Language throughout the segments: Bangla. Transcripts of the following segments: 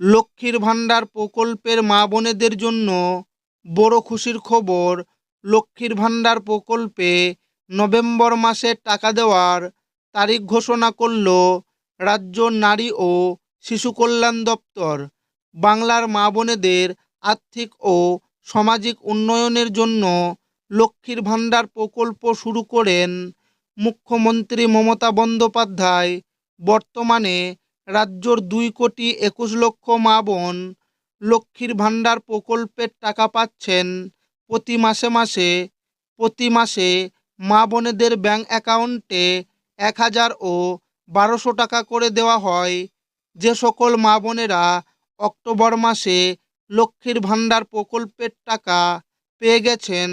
লক্ষ্মীর ভাণ্ডার প্রকল্পের মা বোনেদের জন্য বড় খুশির খবর, লক্ষ্মীর ভাণ্ডার প্রকল্পে নভেম্বর মাসে টাকা দেওয়ার তারিখ ঘোষণা করল রাজ্য নারী ও শিশু কল্যাণ দপ্তর। বাংলার মা বোনেদের আর্থিক ও সামাজিক উন্নয়নের জন্য লক্ষ্মীর ভাণ্ডার প্রকল্প শুরু করেন মুখ্যমন্ত্রী মমতা বন্দ্যোপাধ্যায়। বর্তমানে রাজ্যর দুই কোটি একুশ লক্ষ মা বোন লক্ষ্মীর ভাণ্ডার প্রকল্পের টাকা পাচ্ছেন প্রতি মাসে মাসে, প্রতি মাসে মা বোনেদের ব্যাঙ্ক অ্যাকাউন্টে এক হাজার ও বারোশো টাকা করে দেওয়া হয়। যে সকল মা বোনেরা অক্টোবর মাসে লক্ষ্মীর ভাণ্ডার প্রকল্পের টাকা পেয়ে গেছেন,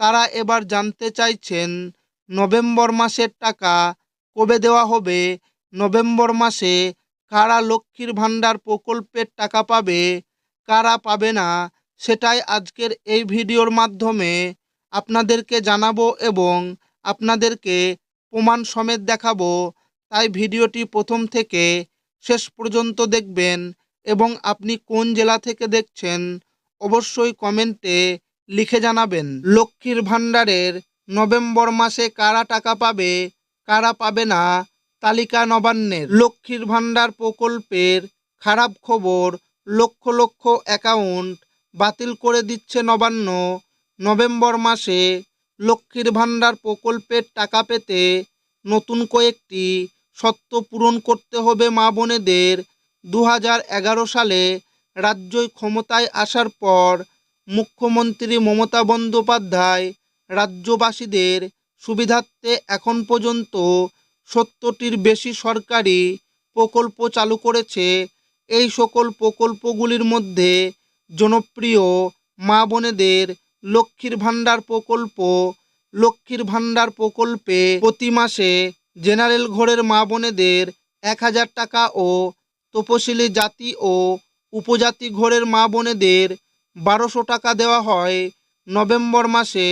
তারা এবার জানতে চাইছেন, নভেম্বর মাসের টাকা কবে দেওয়া হবে? নভেম্বর মাসে কারা লক্ষ্মীর ভাণ্ডার প্রকল্পের টাকা পাবে, কারা পাবে না, সেটাই আজকের এই ভিডিওর মাধ্যমে আপনাদেরকে জানাব এবং আপনাদেরকে প্রমাণ সমেত দেখাবো। তাই ভিডিওটি প্রথম থেকে শেষ পর্যন্ত দেখবেন এবং আপনি কোন জেলা থেকে দেখছেন অবশ্যই কমেন্টে লিখে জানাবেন। লক্ষ্মীর ভাণ্ডারের নভেম্বর মাসে কারা টাকা পাবে, কারা পাবে না তালিকা নবান্নের লক্ষ্মীর ভাণ্ডার প্রকল্পের খারাপ খবর লক্ষ লক্ষ অ্যাকাউন্ট বাতিল করে দিচ্ছে নবান্ন। নভেম্বর মাসে লক্ষ্মীর ভাণ্ডার প্রকল্পের টাকা পেতে নতুন কয়েকটি সত্য পূরণ করতে হবে মা বোনেদের। দু সালে রাজ্যই ক্ষমতায় আসার পর মুখ্যমন্ত্রী মমতা বন্দ্যোপাধ্যায় রাজ্যবাসীদের সুবিধার্থে এখন পর্যন্ত সত্তরটির বেশি সরকারি প্রকল্প চালু করেছে এই সকল প্রকল্পগুলির মধ্যে জনপ্রিয় মা বোনেদের লক্ষ্মীর ভাণ্ডার প্রকল্প, লক্ষ্মীর ভাণ্ডার প্রকল্পে প্রতি মাসে জেনারেল ঘরের মা বোনেদের এক হাজার টাকা ও তপশিলি জাতি ও উপজাতি ঘরের মা বোনেদের বারোশো টাকা দেওয়া হয়। নভেম্বর মাসে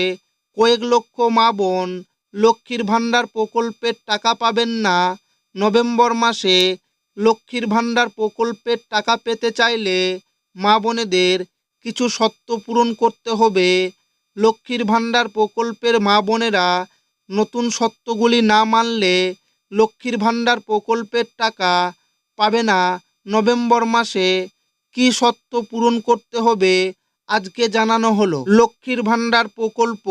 কয়েক লক্ষ মা বোন লক্ষ্মীর ভাণ্ডার প্রকল্পের টাকা পাবেন না। নভেম্বর মাসে লক্ষ্মীর ভাণ্ডার প্রকল্পের টাকা পেতে চাইলে মা বোনেদের কিছু শর্ত পূরণ করতে হবে। লক্ষ্মীর ভাণ্ডার প্রকল্পের মা বোনেরা নতুন শর্তগুলি না মানলে লক্ষ্মীর ভাণ্ডার প্রকল্পের টাকা পাবে না। নভেম্বর মাসে কী শর্ত পূরণ করতে হবে আজকে জানানো হলো। লক্ষ্মীর ভাণ্ডার প্রকল্প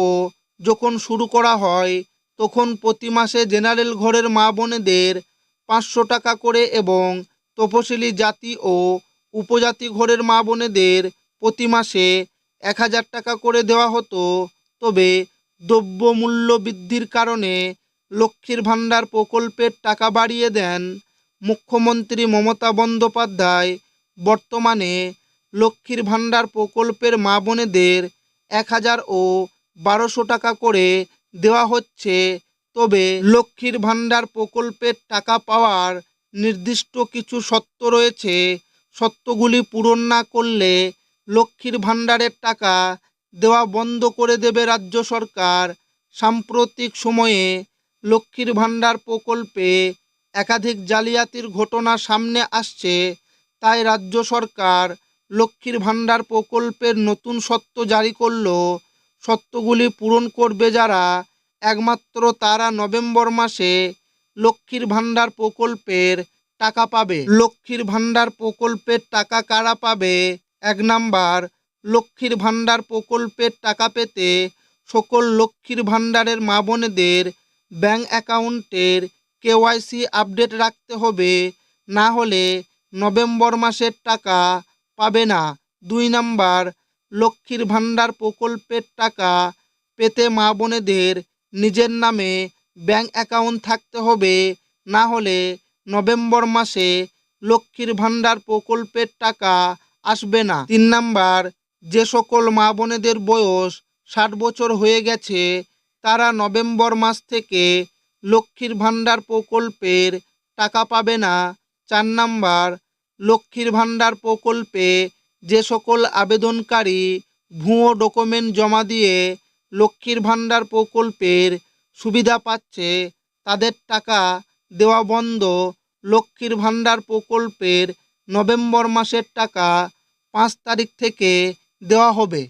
যখন শুরু করা হয় তখন প্রতি মাসে জেনারেল ঘরের মা বোনেদের পাঁচশো টাকা করে এবং তপশিলি জাতি ও উপজাতি ঘরের মা বোনেদের প্রতি মাসে এক হাজার টাকা করে দেওয়া হতো। তবে দ্রব্যমূল্য বৃদ্ধির কারণে লক্ষ্মীর ভাণ্ডার প্রকল্পের টাকা বাড়িয়ে দেন মুখ্যমন্ত্রী মমতা বন্দ্যোপাধ্যায়। বর্তমানে লক্ষ্মীর ভাণ্ডার প্রকল্পের মা বোনেদের এক হাজার ও বারোশো টাকা করে দেওয়া হচ্ছে, তবে লক্ষ্মীর ভাণ্ডার প্রকল্পের টাকা পাওয়ার নির্দিষ্ট কিছু সত্য রয়েছে। সত্যগুলি পূরণ না করলে লক্ষ্মীর ভাণ্ডারের টাকা দেওয়া বন্ধ করে দেবে রাজ্য সরকার। সাম্প্রতিক সময়ে লক্ষ্মীর ভাণ্ডার প্রকল্পে একাধিক জালিয়াতির ঘটনা সামনে আসছে, তাই রাজ্য সরকার লক্ষ্মীর ভাণ্ডার প্রকল্পের নতুন সত্য জারি করল। সত্যগুলি পূরণ করবে যারা, একমাত্র তারা নভেম্বর মাসে লক্ষ্মীর ভাণ্ডার প্রকল্পের টাকা পাবে। লক্ষ্মীর ভাণ্ডার প্রকল্পের টাকা কারা পাবে? এক নাম্বার, লক্ষ্মীর ভাণ্ডার প্রকল্পের টাকা পেতে সকল লক্ষ্মীর ভাণ্ডারের মা বোনেদের ব্যাংক অ্যাকাউন্টের কেওয়াইসি আপডেট রাখতে হবে, না হলে নভেম্বর মাসের টাকা পাবে না। দুই নাম্বার লক্ষ্মীর ভাণ্ডার প্রকল্পের টাকা পেতে মা বোনেদের নিজের নামে ব্যাংক অ্যাকাউন্ট থাকতে হবে, না হলে নভেম্বর মাসে লক্ষ্মীর ভাণ্ডার প্রকল্পের টাকা আসবে না। তিন নাম্বার, যে সকল মা বোনেদের বয়স ষাট বছর হয়ে গেছে, তারা নভেম্বর মাস থেকে লক্ষ্মীর ভাণ্ডার প্রকল্পের টাকা পাবে না। চার নাম্বার, লক্ষ্মীর ভাণ্ডার প্রকল্পে যে সকল আবেদনকারী ভুয়ো ডকুমেন্ট জমা দিয়ে লক্ষ্মীর ভাণ্ডার প্রকল্পের সুবিধা পাচ্ছে, তাদের টাকা দেওয়া বন্ধ লক্ষ্মীর ভাণ্ডার প্রকল্পের নভেম্বর মাসের টাকা পাঁচ তারিখ থেকে দেওয়া হবে।